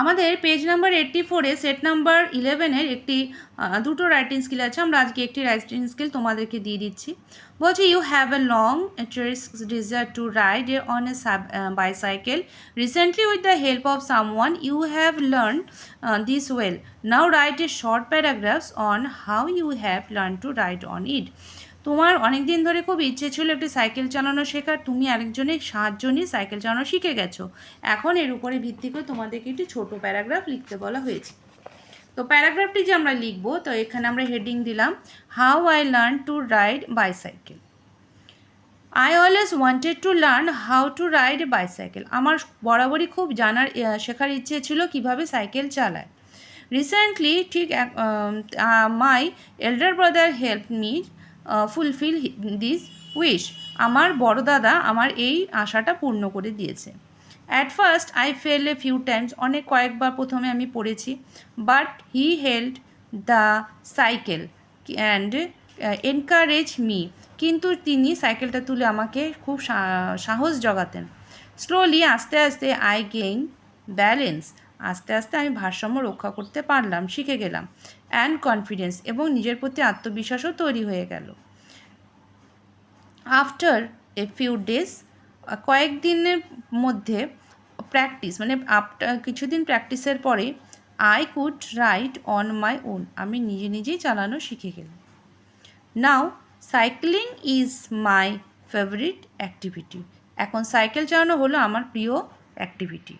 আমাদের page number eighty ফোরে set number ইলেভেনের একটি দুটো রাইটিং স্কিল আছে। আমরা আজকে একটি রাইটিং স্কিল তোমাদেরকে দিয়ে দিচ্ছি। বলছি you have a long desire to ride on a bicycle recently with the help of someone you have learn this well now write a short paragraphs on how you have learn to ride on it তোমার অনেক দিন ধরে খুব ইচ্ছে ছিল একটি cycle চালানো শেখার, তুমি আরেকজনের সাহায্য নিয়ে সাইকেল চালানো শিখে গেছো। এখন এর উপরে ভিত্তি করে তোমাদেরকে একটি ছোট প্যারাগ্রাফ লিখতে বলা হয়েছে। তো প্যারাগ্রাফটি যে আমরা লিখব, তো এখানে আমরা হেডিং দিলাম how I learn to ride bicycle I always wanted to learn how to ride bicycle আমার বরাবরই খুব জানার শেখার ইচ্ছে ছিল কীভাবে সাইকেল চালায়। রিসেন্টলি ঠিক my elder brother help me fulfil this wish আমার বড় দাদা আমার এই আশাটা পূর্ণ করে দিয়েছে। At first I fell a few times অনেক কয়েকবার প্রথমে আমি পড়েছি but he held the cycle and encourage me কিন্তু তিনি সাইকেলটা তুলে আমাকে খুব সাহস জগাতেন। স্লোলি আস্তে আস্তে আই গেইন ব্যালেন্স আস্তে আস্তে, আমি ভারসাম্য রক্ষা করতে পারলাম, শিখে গেলাম। অ্যান্ড কনফিডেন্স এবং নিজের প্রতি আত্মবিশ্বাসও তৈরি হয়ে গেল। আফটার এ ফিউ ডেজ কয়েকদিনের মধ্যে প্র্যাকটিস মানে আফটার কিছুদিন প্র্যাকটিসের পরে I could ride on my own আমি নিজে নিজেই চালানো শিখে গেলাম। Now cycling is my favourite activity এখন সাইকেল চালানো হলো আমার প্রিয় অ্যাক্টিভিটি